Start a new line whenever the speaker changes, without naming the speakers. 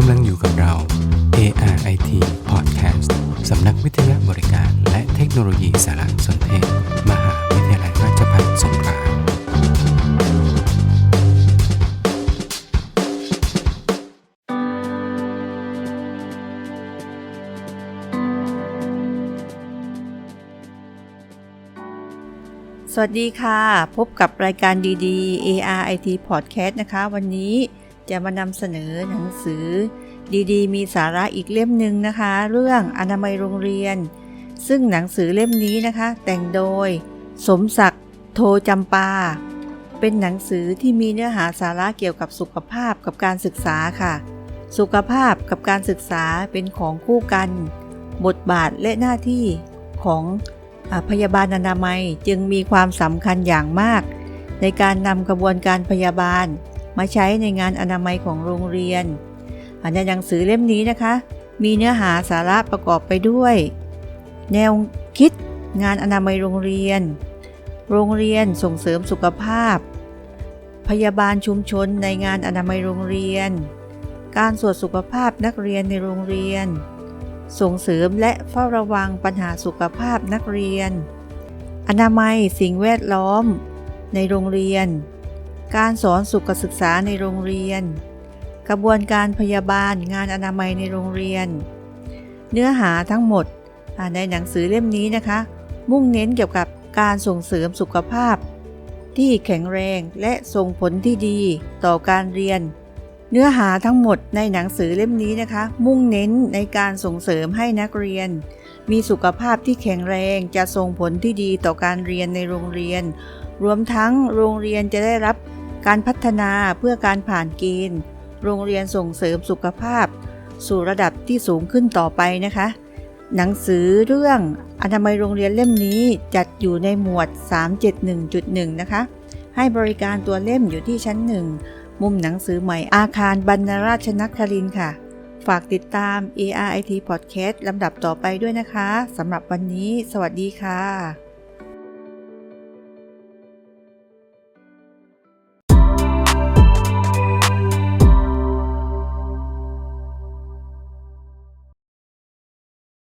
กำลังอยู่กับเรา ARIT Podcast สำนักวิทยาบริการ และเทคโนโลยีสารสนเทศ มหาวิทยาลัยราชภัฏสงขลา
สวัสดีค่ะ พบกับรายการดีๆ ARIT Podcast นะคะ วันนี้ จะมานำเสนอหนังสือ ดีๆ มีสาระอีกเล่มหนึ่งนะคะ เรื่องอนามัยโรงเรียน ซึ่งหนังสือเล่มนี้นะคะ แต่งโดย สมศักดิ์โทจำปา เป็นหนังสือที่มีเนื้อหาสาระเกี่ยวกับสุขภาพกับการศึกษาค่ะ สุขภาพกับการศึกษาเป็นของคู่กัน บทบาทและหน้าที่ของอพยาบาลอนามัยจึงมีความสำคัญอย่างมาก ในการนำกระบวนการพยาบาล มาใช้ในงานอนามัยของโรงเรียนอ่าในหนังสือเล่มนี้นะคะ มีเนื้อหาสาระประกอบไปด้วย แนวคิดงานอนามัยโรงเรียน โรงเรียนส่งเสริมสุขภาพ พยาบาลชุมชนในงานอนามัยโรงเรียน การตรวจสุขภาพนักเรียนในโรงเรียน ส่งเสริมและเฝ้าระวังปัญหาสุขภาพนักเรียน อนามัยสิ่งแวดล้อม ในโรงเรียน การสอนสุขศึกษาในโรงเรียน กระบวนการพยาบาลงานอนามัยในโรงเรียน เนื้อหาทั้งหมดในหนังสือเล่มนี้นะคะ มุ่งเน้นเกี่ยวกับการส่งเสริมสุขภาพ ที่แข็งแรงและส่งผลที่ดีต่อการเรียน เนื้อหาทั้งหมดในหนังสือเล่มนี้นะคะ มุ่งเน้นในการส่งเสริมให้นักเรียน มีสุขภาพที่แข็งแรงจะส่งผลที่ดีต่อการเรียนในโรงเรียน รวมทั้งโรงเรียนจะได้รับ การพัฒนาเพื่อการผ่านเกณฑ์ โรงเรียนส่งเสริมสุขภาพ สู่ระดับที่สูงขึ้นต่อไปนะคะ หนังสือเรื่องอนามัยโรงเรียนเล่มนี้จัดอยู่ในหมวด 371.1 นะคะ ให้บริการตัวเล่มอยู่ที่ชั้นหนึ่งมุมหนังสือใหม่อาคารบรรณราชนครินค่ะ ฝากติดตาม ARIT Podcast ลำดับต่อไปด้วยนะคะสำหรับวันนี้ สวัสดีค่ะ